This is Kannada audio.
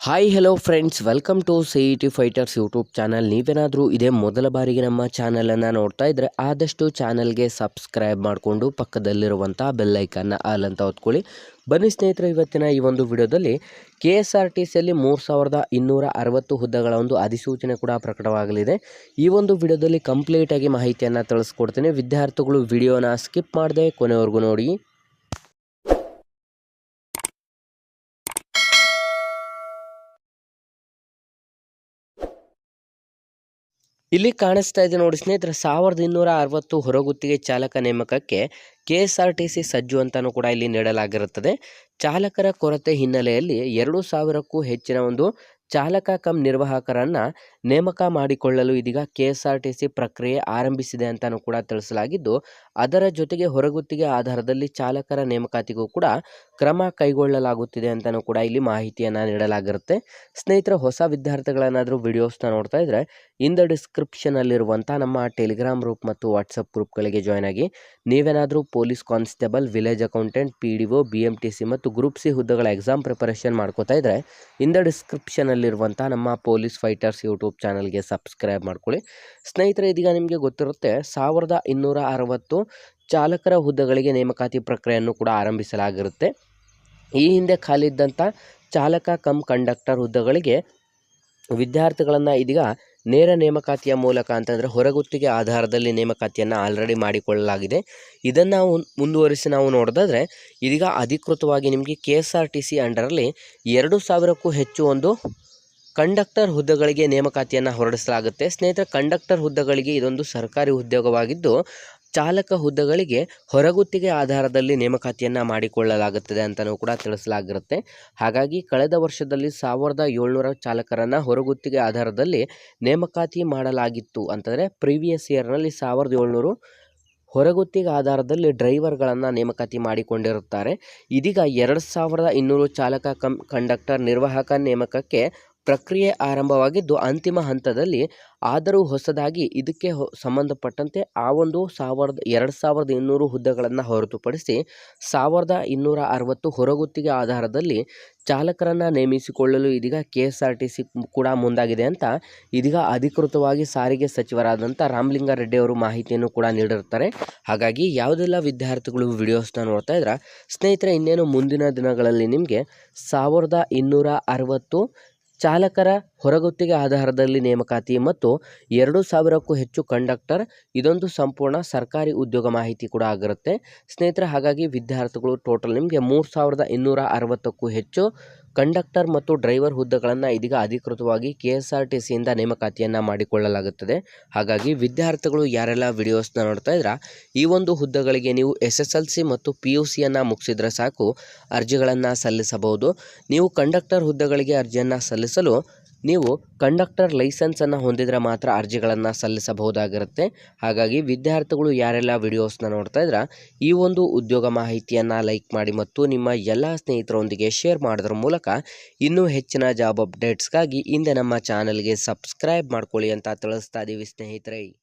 Hi hello friends welcome to C E T fighters YouTube channel ನೀವೇನಾದರೂ ಇದೇ ಮೊದಲ ಬಾರಿಗೆ ನಮ್ಮ ಚಾನಲನ್ನು ನೋಡ್ತಾ ಇದ್ದರೆ ಆದಷ್ಟು ಚಾನಲ್ಗೆ ಸಬ್ಸ್ಕ್ರೈಬ್ ಮಾಡಿಕೊಂಡು ಪಕ್ಕದಲ್ಲಿರುವಂಥ ಬೆಲ್ಲೈಕನ್ನ ಆಲ್ ಅಂತ ಹೊತ್ಕೊಳ್ಳಿ. ಬನ್ನಿ ಸ್ನೇಹಿತರೆ, ಇವತ್ತಿನ ಈ ಒಂದು ವಿಡಿಯೋದಲ್ಲಿ ಕೆ ಎಸ್ ಆರ್ ಟಿ ಸಿಯಲ್ಲಿ ಮೂರು ಸಾವಿರದ ಇನ್ನೂರ ಅರವತ್ತು ಹುದ್ದೆಗಳ ಒಂದು ಅಧಿಸೂಚನೆ ಕೂಡ ಪ್ರಕಟವಾಗಲಿದೆ. ಈ ಒಂದು ವಿಡಿಯೋದಲ್ಲಿ ಕಂಪ್ಲೀಟಾಗಿ ಮಾಹಿತಿಯನ್ನು ತಿಳಿಸ್ಕೊಡ್ತೀನಿ. ವಿದ್ಯಾರ್ಥಿಗಳು ವಿಡಿಯೋನ ಸ್ಕಿಪ್ ಮಾಡದೆ ಕೊನೆವರೆಗೂ ನೋಡಿ. ಇಲ್ಲಿ ಕಾಣಿಸ್ತಾ ಇದೆ ನೋಡಿ ಸ್ನೇಹಿತರೆ, ಸಾವಿರದ ಇನ್ನೂರ ಅರವತ್ತು ಹೊರಗುತ್ತಿಗೆ ಚಾಲಕ ನೇಮಕಕ್ಕೆ ಕೆ ಟಿ ಸಿ ಸಜ್ಜು ಅಂತಲೂ ಕೂಡ ಇಲ್ಲಿ ನೀಡಲಾಗಿರುತ್ತದೆ. ಚಾಲಕರ ಕೊರತೆ ಹಿನ್ನೆಲೆಯಲ್ಲಿ ಎರಡು ಸಾವಿರಕ್ಕೂ ಹೆಚ್ಚಿನ ಒಂದು ಚಾಲಕ ಕಂ ನಿರ್ವಾಹಕರನ್ನ ನೇಮಕ ಮಾಡಿಕೊಳ್ಳಲು ಇದೀಗ K S R T C ಪ್ರಕ್ರಿಯೆ ಆರಂಭಿಸಿದೆ ಅಂತಲೂ ಕೂಡ ತಿಳಿಸಲಾಗಿದ್ದು, ಅದರ ಜೊತೆಗೆ ಹೊರಗುತ್ತಿಗೆ ಆಧಾರದಲ್ಲಿ ಚಾಲಕರ ನೇಮಕಾತಿಗೂ ಕೂಡ ಕ್ರಮ ಕೈಗೊಳ್ಳಲಾಗುತ್ತಿದೆ ಅಂತಲೂ ಕೂಡ ಇಲ್ಲಿ ಮಾಹಿತಿಯನ್ನು ನೀಡಲಾಗಿರುತ್ತೆ. ಸ್ನೇಹಿತರ, ಹೊಸ ವಿದ್ಯಾರ್ಥಿಗಳನ್ನಾದರೂ ವಿಡಿಯೋಸ್ನ ನೋಡ್ತಾ ಇದ್ದರೆ ಇಂದ ಡಿಸ್ಕ್ರಿಪ್ಷನಲ್ಲಿರುವಂಥ ನಮ್ಮ ಟೆಲಿಗ್ರಾಮ್ ಗ್ರೂಪ್ ಮತ್ತು ವಾಟ್ಸಪ್ ಗ್ರೂಪ್ಗಳಿಗೆ ಜಾಯ್ನ್ ಆಗಿ, ನೀವೇನಾದರೂ police constable, village accountant, P D ಮತ್ತು ಗ್ರೂಪ್ ಸಿ ಹುದ್ದೆಗಳ ಎಕ್ಸಾಮ್ ಪ್ರಿಪರೇಷನ್ ಮಾಡ್ಕೋತಾ ಇದ್ದರೆ ಇಂದ ಡಿಸ್ಕ್ರಿಪ್ಷನಲ್ಲಿರುವಂಥ ನಮ್ಮ ಪೊಲೀಸ್ ಫೈಟರ್ಸ್ ಯೂಟ್ಯೂಬ್ ಚಾನಲ್ಗೆ ಸಬ್ಸ್ಕ್ರೈಬ್ ಮಾಡ್ಕೊಳ್ಳಿ. ಸ್ನೇಹಿತರೆ, ಇದೀಗ ನಿಮಗೆ ಗೊತ್ತಿರುತ್ತೆ, ಸಾವಿರದ ಇನ್ನೂರ ಅರವತ್ತು ಚಾಲಕರ ಹುದ್ದೆಗಳಿಗೆ ನೇಮಕಾತಿ ಪ್ರಕ್ರಿಯೆಯನ್ನು ಕೂಡ ಆರಂಭಿಸಲಾಗಿರುತ್ತೆ. ಈ ಹಿಂದೆ ಖಾಲಿದ್ದಂಥ ಚಾಲಕ ಕಮ್ ಕಂಡಕ್ಟರ್ ಹುದ್ದೆಗಳಿಗೆ ವಿದ್ಯಾರ್ಥಿಗಳನ್ನು ಇದೀಗ ನೇರ ನೇಮಕಾತಿಯ ಮೂಲಕ ಅಂತಂದರೆ ಹೊರಗುತ್ತಿಗೆ ಆಧಾರದಲ್ಲಿ ನೇಮಕಾತಿಯನ್ನು ಆಲ್ರೆಡಿ ಮಾಡಿಕೊಳ್ಳಲಾಗಿದೆ. ಇದನ್ನು ಮುಂದುವರಿಸಿ ನಾವು ನೋಡಿದ್ರೆ ಇದೀಗ ಅಧಿಕೃತವಾಗಿ ನಿಮಗೆ K S R T C ಅಂಡರಲ್ಲಿ ಎರಡು ಸಾವಿರಕ್ಕೂ ಹೆಚ್ಚು ಒಂದು ಕಂಡಕ್ಟರ್ ಹುದ್ದೆಗಳಿಗೆ ನೇಮಕಾತಿಯನ್ನು ಹೊರಡಿಸಲಾಗುತ್ತೆ. ಸ್ನೇಹಿತರೆ, ಕಂಡಕ್ಟರ್ ಹುದ್ದೆಗಳಿಗೆ ಇದೊಂದು ಸರ್ಕಾರಿ ಉದ್ಯೋಗವಾಗಿದ್ದು, ಚಾಲಕ ಹುದ್ದೆಗಳಿಗೆ ಹೊರಗುತ್ತಿಗೆ ಆಧಾರದಲ್ಲಿ ನೇಮಕಾತಿಯನ್ನು ಮಾಡಿಕೊಳ್ಳಲಾಗುತ್ತದೆ ಅಂತಲೂ ಕೂಡ ತಿಳಿಸಲಾಗಿರುತ್ತೆ. ಹಾಗಾಗಿ ಕಳೆದ ವರ್ಷದಲ್ಲಿ ಸಾವಿರದ ಏಳ್ನೂರ ಚಾಲಕರನ್ನು ಹೊರಗುತ್ತಿಗೆ ಆಧಾರದಲ್ಲಿ ನೇಮಕಾತಿ ಮಾಡಲಾಗಿತ್ತು ಅಂತಂದರೆ, ಪ್ರೀವಿಯಸ್ ಇಯರ್ನಲ್ಲಿ ಸಾವಿರದ ಏಳ್ನೂರು ಹೊರಗುತ್ತಿಗೆ ಆಧಾರದಲ್ಲಿ ಡ್ರೈವರ್ಗಳನ್ನು ನೇಮಕಾತಿ ಮಾಡಿಕೊಂಡಿರುತ್ತಾರೆ. ಇದೀಗ ಎರಡು ಸಾವಿರದ ಇನ್ನೂರು ಚಾಲಕ ಕಂ, ಕಂಡಕ್ಟರ್ ನಿರ್ವಾಹಕ ನೇಮಕಕ್ಕೆ ಪ್ರಕ್ರಿಯೆ ಆರಂಭವಾಗಿದ್ದು ಅಂತಿಮ ಹಂತದಲ್ಲಿ ಆದರೂ ಹೊಸದಾಗಿ ಇದಕ್ಕೆ ಸಂಬಂಧಪಟ್ಟಂತೆ ಆ ಒಂದು ಸಾವಿರದ, ಎರಡು ಸಾವಿರದ ಇನ್ನೂರು ಹುದ್ದೆಗಳನ್ನು ಹೊರತುಪಡಿಸಿ ಸಾವಿರದ ಇನ್ನೂರ ಅರವತ್ತು ಹೊರಗುತ್ತಿಗೆ ಆಧಾರದಲ್ಲಿ ಚಾಲಕರನ್ನು ನೇಮಿಸಿಕೊಳ್ಳಲು ಇದೀಗ K S R T C ಕೂಡ ಮುಂದಾಗಿದೆ ಅಂತ ಇದೀಗ ಅಧಿಕೃತವಾಗಿ ಸಾರಿಗೆ ಸಚಿವರಾದಂಥ ರಾಮಲಿಂಗಾರೆಡ್ಡಿ ಅವರು ಮಾಹಿತಿಯನ್ನು ಕೂಡ ನೀಡಿರ್ತಾರೆ ಹಾಗಾಗಿ ಯಾವುದೆಲ್ಲ ವಿದ್ಯಾರ್ಥಿಗಳು ವಿಡಿಯೋಸ್ನ ನೋಡ್ತಾ ಇದ್ರೆ ಸ್ನೇಹಿತರೆ, ಇನ್ನೇನು ಮುಂದಿನ ದಿನಗಳಲ್ಲಿ ನಿಮಗೆ ಸಾವಿರದ ಇನ್ನೂರ ಅರವತ್ತು ಚಾಲಕರ ಹೊರಗುತ್ತಿಗೆ ಆಧಾರದಲ್ಲಿ ನೇಮಕಾತಿ ಮತ್ತು ಎರಡು ಸಾವಿರಕ್ಕೂ ಹೆಚ್ಚು ಕಂಡಕ್ಟರ್, ಇದೊಂದು ಸಂಪೂರ್ಣ ಸರ್ಕಾರಿ ಉದ್ಯೋಗ ಮಾಹಿತಿ ಕೂಡ ಆಗಿರುತ್ತೆ. ಸ್ನೇಹಿತರೆ, ಹಾಗಾಗಿ ವಿದ್ಯಾರ್ಥಿಗಳು ಟೋಟಲ್ ನಿಮಗೆ ಮೂರು ಸಾವಿರದ ಇನ್ನೂರ ಅರವತ್ತಕ್ಕೂ ಹೆಚ್ಚು ಕಂಡಕ್ಟರ್ ಮತ್ತು ಡ್ರೈವರ್ ಹುದ್ದೆಗಳನ್ನು ಇದೀಗ ಅಧಿಕೃತವಾಗಿ ಕೆ ಎಸ್ ಆರ್ ಟಿ ಸಿಯಿಂದ ನೇಮಕಾತಿಯನ್ನು ಮಾಡಿಕೊಳ್ಳಲಾಗುತ್ತದೆ. ಹಾಗಾಗಿ ವಿದ್ಯಾರ್ಥಿಗಳು ಯಾರೆಲ್ಲ ವಿಡಿಯೋಸ್ನ ನೋಡ್ತಾ ಇದ್ರ, ಈ ಒಂದು ಹುದ್ದೆಗಳಿಗೆ ನೀವು ಎಸ್ ಎಸ್ ಎಲ್ ಸಿ ಮತ್ತು ಪಿ ಯು ಸಿಯನ್ನು ಮುಗಿಸಿದ್ರೆ ಸಾಕು, ಅರ್ಜಿಗಳನ್ನು ಸಲ್ಲಿಸಬಹುದು. ನೀವು ಕಂಡಕ್ಟರ್ ಹುದ್ದೆಗಳಿಗೆ ಅರ್ಜಿಯನ್ನು ಸಲ್ಲಿಸಲು ನೀವು ಕಂಡಕ್ಟರ್ ಲೈಸೆನ್ಸನ್ನು ಹೊಂದಿದರೆ ಮಾತ್ರ ಅರ್ಜಿಗಳನ್ನು ಸಲ್ಲಿಸಬಹುದಾಗಿರುತ್ತೆ. ಹಾಗಾಗಿ ವಿದ್ಯಾರ್ಥಿಗಳು ಯಾರೆಲ್ಲ ವಿಡಿಯೋಸ್ನ ನೋಡ್ತಾ ಇದ್ರೆ, ಈ ಒಂದು ಉದ್ಯೋಗ ಮಾಹಿತಿಯನ್ನು ಲೈಕ್ ಮಾಡಿ ಮತ್ತು ನಿಮ್ಮ ಎಲ್ಲ ಸ್ನೇಹಿತರೊಂದಿಗೆ ಶೇರ್ ಮಾಡೋದ್ರ ಮೂಲಕ ಇನ್ನೂ ಹೆಚ್ಚಿನ ಜಾಬ್ ಅಪ್ಡೇಟ್ಸ್ಗಾಗಿ ಹಿಂದೆ ನಮ್ಮ ಚಾನಲ್ಗೆ ಸಬ್ಸ್ಕ್ರೈಬ್ ಮಾಡ್ಕೊಳ್ಳಿ ಅಂತ ತಿಳಿಸ್ತಾ ಇದ್ದೀವಿ ಸ್ನೇಹಿತರೆ.